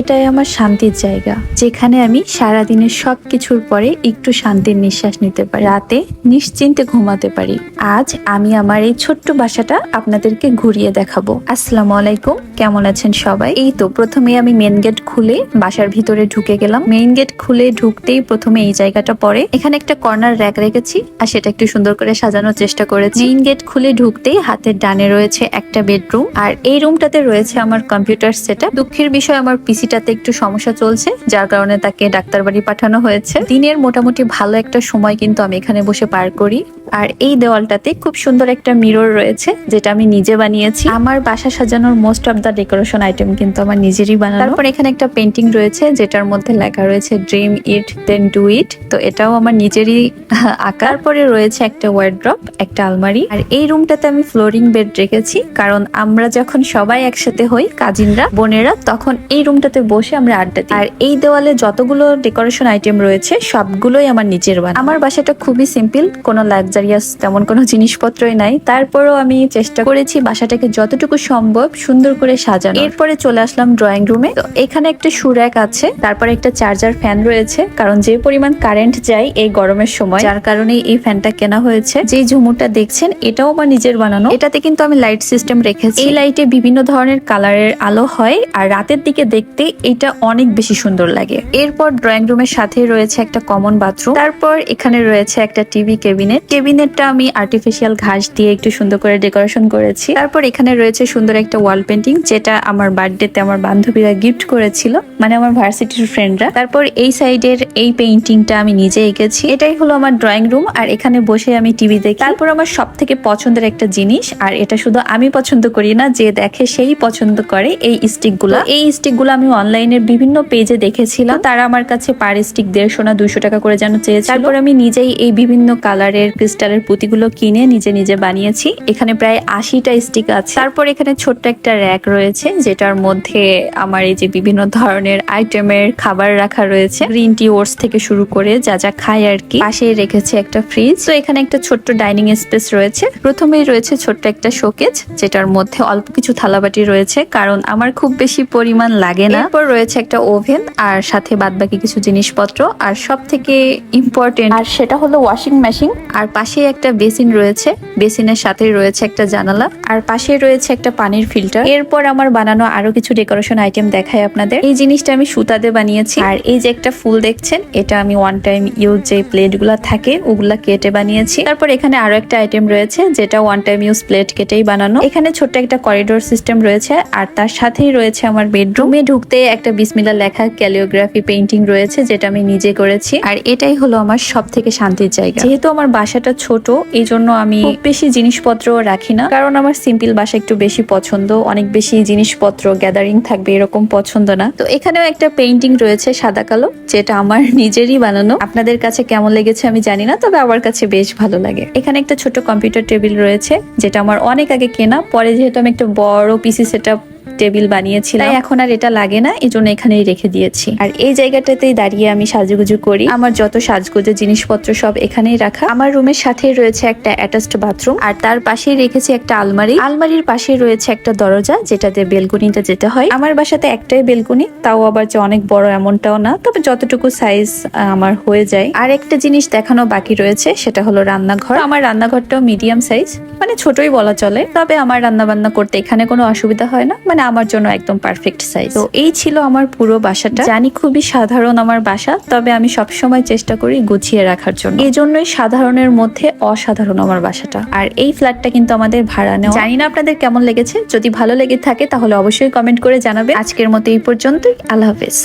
এটাই আমার শান্তির জায়গা, যেখানে আমি সারাদিনের সব কিছুর পরে একটু শান্তির নিঃশ্বাস নিতে পারি। রাতে নিশ্চিন্তে ঘুমাতে পারি। আজ আমি আমার এই ছোট্ট বাসাটা আপনাদেরকে ঘুরিয়ে দেখাবো। আসসালামু আলাইকুম, কেমন আছেন সবাই? এই তো, প্রথমে আমি মেন গেট খুলে বাসার ভিতরে ঢুকে গেলাম। মেইন গেট খুলে ঢুকতেই প্রথমে এই জায়গাটা পড়ে। এখানে একটা কর্নার র্যাক রেখেছি আর সেটা একটু সুন্দর করে সাজানোর চেষ্টা করেছি। মেইন গেট খুলে ঢুকতেই হাতের ডানে রয়েছে একটা বেডরুম আর এই রুমটাতে রয়েছে আমার কম্পিউটার সেটআপ দুঃখের বিষয়, আমার পিসিটাতে একটু সমস্যা চলছে, যার কারণে তাকে ডাক্তার বাড়ি পাঠানো হয়েছে। দিনের মোটামুটি ভালো একটা সময় কিন্তু আমি এখানে বসে পার করি। আর এই দেওয়ালটাতে খুব সুন্দর একটা মিরর রয়েছে, যেটা আমি নিজে বানিয়েছি। আমার বাসা সাজানোর most of the decoration item কিন্তু আমার নিজেরই বানানো। তারপর এখানে একটা পেন্টিং রয়েছে, যেটার মধ্যে লেখা রয়েছে dream it then do it তো এটাও আমার নিজেরই আঁকার। পরে রয়েছে একটা ওয়ার্ড্রপ একটা আলমারি। আর এই রুমটাতে আমি ফ্লোরিং বেড রেখেছি, কারণ আমরা যখন সবাই একসাথে হই, কাজিনরা, বোনেরা, তখন এই রুমটাতে বসে আমরা আড্ডা দিই। আর এই দেওয়ালে যতগুলো ডেকোরেশন আইটেম রয়েছে, সবগুলোই আমার নিজের বানা আমার বাসাটা খুবই সিম্পল কোনো লাক্সারিয়াস তেমন কোনো জিনিসপত্রই নাই। তারপরেও আমি চেষ্টা করেছি বাসাটাকে যতটুকু সম্ভব সুন্দর করে সাজানো এরপরে চলে আসলাম ড্রয়িং রুমে এখানে একটা সুরাক আছে, তারপরে একটা চার্জার ফ্যান রয়েছে। কারণ যে পরিমাণ কারেন্ট যায় এই গরমের সময়, যার কারণে এই ফ্যানটা কেনা হয়েছে। যে ঝুমুরটা দেখছেন, এটাও আমার নিজের বানানো। এটাতে কিন্তু আমি লাইট সিস্টেম রেখেছি। এই লাইটে বিভিন্ন ধরনের কালারের আলো হয়, আর রাতের দিকে দেখতে এটা অনেক বেশি সুন্দর লাগে। এরপর ড্রয়িং রুমের সাথে রয়েছে একটা কমন বাথরুম তারপর এখানে রয়েছে একটা টিভি কেবিনেট কেবিনেটটা আমি আর্টিফিশিয়াল ঘাস দিয়ে একটু সুন্দর করে ডেকোরেশন করেছি। তারপর এখানে রয়েছে সুন্দর একটা ওয়াল পেন্টিং যেটা আমার বার্থডেতে আমার বান্ধবীরা গিফট করেছিল মানে আমার ভার্সিটির ফ্রেন্ডরা তারপর এই সাইডের এই পেইন্টিংটা আমি নিজে এঁকেছি। এটাই হলো আমার ড্রয়িং রুম আর এখানে বসে আমি টিভি দেখি। তারপর আমার সব থেকে পছন্দের একটা জিনিস, আর এটা শুধু আমি পছন্দ করি না, যে দেখে সেই পছন্দ করে এই স্টিকগুলো। এই স্টিকগুলো আমি অনলাইনের বিভিন্ন পেজে দেখেছিলাম। তারা আমার কাছে পার স্টিক দেড়শো না দুইশো টাকা করে যেন চেয়েছে তারপর আমি নিজেই এই বিভিন্ন কালারের ক্রিস্টালের পুঁতিগুলো কিনে নিজে নিজে বানিয়েছি। এখানে প্রায় আশিটা স্টিক আছে। তারপর এখানে ছোট্ট একটা র্যাক রয়েছে যেটার মধ্যে আমার এই যে বিভিন্ন ধরনের আইটেমের খাবার রাখা রয়েছে। গ্রিন টি ওটস থেকে শুরু করে যা যা খাই আর কি পাশে রেখেছে একটা ফ্রিজ তো এখানে একটা ছোট্ট ডাইনিং স্পেস রয়েছে। প্রথমেই রয়েছে ছোট্ট একটা শোকেজ যেটার মধ্যে অল্প কিছু থালাবাটি রয়েছে কারণ আমার খুব বেশি পরিমাণ লাগে না। এরপর রয়েছে একটা ওভেন আর সাথে বাদবাকি কিছু জিনিসপত্র। আর সব থেকে ইম্পর্টেন্ট আর সেটা হলো ওয়াশিং মেশিন আর পাশে একটা বেসিন রয়েছে। বেসিনের সাথে রয়েছে একটা জানালা। আর পাশে রয়েছে একটা পানির ফিল্টার। এরপর আমার বানানো আরও কিছু ডেকোরেশন আইটেম দেখাই আপনাদের। এই জিনিসটা আমি সুতাতে বানিয়েছি। আর এই যে একটা ফুল দেখছেন, এটা আমি ওয়ান টাইম ইউজ যে প্লেটগুলা থাকে, ওগুলা কেটে বানিয়েছি। তারপর এখানে আরও একটা আইটেম রয়েছে, যেটা ওয়ান টাইম ইউজ প্লেট কেটেই বানানো। এখানে ছোট্ট একটা করিডোর সিস্টেম রয়েছে, আর তার সাথেই রয়েছে আমার বেডরুমে ঢুকতে একটা বিসমিল্লা লেখা ক্যালিওগ্রাফি পেইন্টিং রয়েছে, যেটা আমি নিজে করেছি। আর এটাই হলো আমার সব থেকে শান্তির জায়গা। যেহেতু আমার বাসাটা ছোট এই জন্য আমি বেশি জিনিসপত্র রাখি না। কারণ আমার সিম্পল বাসা একটু বেশি পছন্দ, অনেক বেশি জিনিসপত্র গ্যাদারিং থাকবে এরকম পছন্দ না। তো এখানেও একটা পেইন্টিং রয়েছে সাদা কালো, যেটা আমার নিজেরই বানানো। আপনাদের কাছে কেমন লেগেছে আমি জানি না, তবে আমার কাছে বেশ ভালো লাগে। এখানে একটা ছোট কম্পিউটার টেবিল রয়েছে, যেটা আমার অনেক আগে কেনা, পরে যেহেতু আমি একটা বড় পিসি সেট টেবিল বানিয়েছিলাম। তাই এখন আর এটা লাগে না এই জন্য এখানেই রেখে দিয়েছি। আর এই জায়গাটাতেই দাঁড়িয়ে আমি সাজুগুজু করি। আমার যত সাজগুজের জিনিসপত্র সব এখানেই রাখা। আমার রুমের সাথেই রয়েছে একটা অ্যাটাচড বাথরুম আর তার পাশেই রেখেছি একটা আলমারি। আলমারির পাশে রয়েছে একটা দরজা যেটাতে বেলকুনিটা যেতে হয়। আমার বাসাতে একটাই বেলকুনি তাও আবার যে অনেক বড় এমনটাও না তবে যতটুকু সাইজ আমার হয়ে যায়। আর একটা জিনিস দেখানো বাকি রয়েছে সেটা হলো রান্নাঘর। আমার রান্নাঘরটাও মিডিয়াম সাইজ মানে ছোটই বলা চলে। তবে আমার রান্না বান্না করতে এখানে কোনো অসুবিধা হয় না মানে আমার জন্য একদম পারফেক্ট সাইজ তো এই ছিল আমার পুরো বাসাটা। জানি খুবই সাধারণ আমার বাসা তবে আমি সব সময় চেষ্টা করি গুছিয়ে রাখার জন্য। এই জন্যই সাধারণের মধ্যে অসাধারণ আমার বাসাটা। আর এই ফ্ল্যাটটা কিন্তু আমাদের ভাড়া নেওয়া। জানি না আপনাদের কেমন লেগেছে। যদি ভালো লেগে থাকে তাহলে অবশ্যই কমেন্ট করে জানাবে আজকের মতো এই পর্যন্তই। আল্লাহ হাফেজ।